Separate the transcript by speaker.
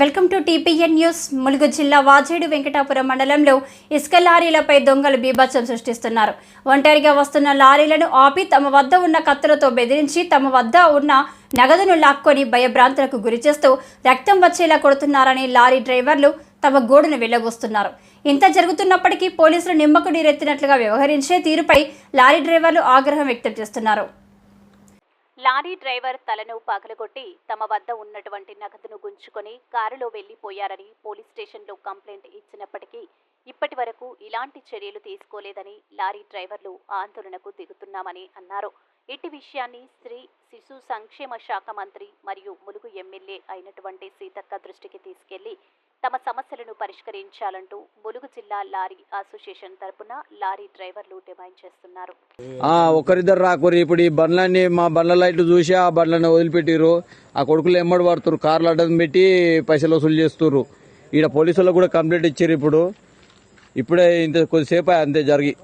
Speaker 1: Welcome to TPN news. Mulugu జిల్లా వాజేడు వెంకటాపురం మండలంలో ఇసుక లారీలపై దొంగలు బీభత్సం సృష్టిస్తున్నారు. ఒంటరిగా వస్తున్న లారీలను ఆపి తమ వద్ద ఉన్న కత్తులతో బెదిరించి తమ వద్ద ఉన్న నగదును లాక్కొని భయభ్రాంతులకు గురిచేస్తూ రక్తం వచ్చేలా కొడుతున్నారని లారీ డ్రైవర్లు తమ గోడును వెళ్ళబోస్తున్నారు ఇంత జరుగుతున్నప్పటికీ పోలీసులు నిమ్మకు నీరెత్తినట్లుగా వ్యవహరించే తీరుపై లారీ డ్రైవర్లు ఆగ్రహం వ్యక్తం చేస్తున్నారు. లారీ డ్రైవర్ తలను పగలగొట్టి తమ వద్ద ఉన్నటువంటి నగదును గుంజుకొని కారులో వెళ్ళిపోయారని పోలీస్ స్టేషన్లో కంప్లైంట్ ఇచ్చినప్పటికీ ఇప్పటి వరకు ఇలాంటి చర్యలు తీసుకోలేదని లారీ డ్రైవర్లు ఆందోళనకు దిగుతున్నామని అన్నారు. ఇటు విషయాన్ని స్త్రీ శిశు సంక్షేమ శాఖ మంత్రి మరియు ములుగు ఎమ్మెల్యే అయినటువంటి సీతక్క దృష్టికి తీసుకెళ్ళి తమ సమస్యలను పరిష్కరించాలంటూ ములుగు జిల్లా లారీ అసోసియేషన్ తరపున లారీ డ్రైవర్లు డిమాండ్ చేస్తున్నారు.
Speaker 2: ఒకరిద్దరు రాకురి ఇప్పుడు ఈ బండ్లన్నీ మా బండ్ల లైట్లు చూసి ఆ బండ్లను వదిలిపెట్టిరు ఆ కొడుకులు ఎమ్మడి పడుతురు కార్లు అడ్డం పెట్టి పైసలు వసూలు చేస్తుర్రు. ఈడ పోలీసులకు కూడా కంప్లైంట్ ఇచ్చారు ఇప్పుడు. ఇప్పుడే ఇంత కొద్దిసేపు అంతే జరిగి.